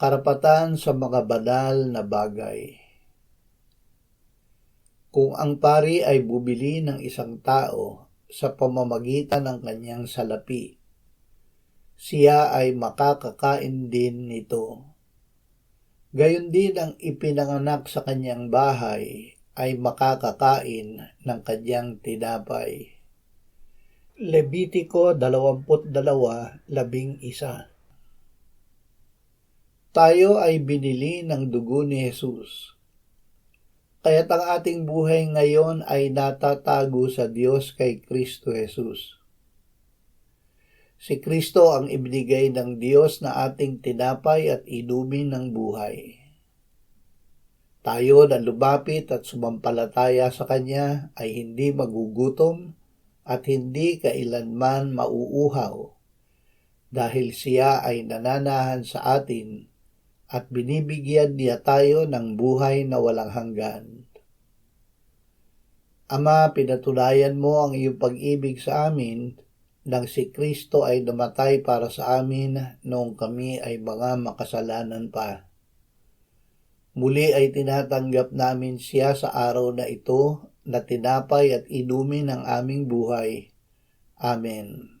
karapatan sa mga banal na bagay. Kung ang pari ay bubili ng isang tao sa pamamagitan ng kanyang salapi, siya ay makakakain din nito. Gayon din ang ipinanganak sa kanyang bahay ay makakakain ng kanyang tinapay. Levitiko 22:11 Tayo ay binili ng dugo ni Jesus. Kaya't ang ating buhay ngayon ay natatago sa Diyos kay Kristo Jesus. Si Kristo ang ibinigay ng Diyos na ating tinapay at inumin ng buhay. Tayo na lumapit at sumampalataya sa Kanya ay hindi magugutom at hindi kailanman mauuhaw dahil siya ay nananahan sa atin at binibigyan niya tayo ng buhay na walang hanggan. Ama, pinatunayan mo ang iyong pag-ibig sa amin nang si Kristo ay namatay para sa amin noong kami ay mga makasalanan pa. Muli ay tinatanggap namin siya sa araw na ito na tinapay at inumin ng aming buhay. Amen.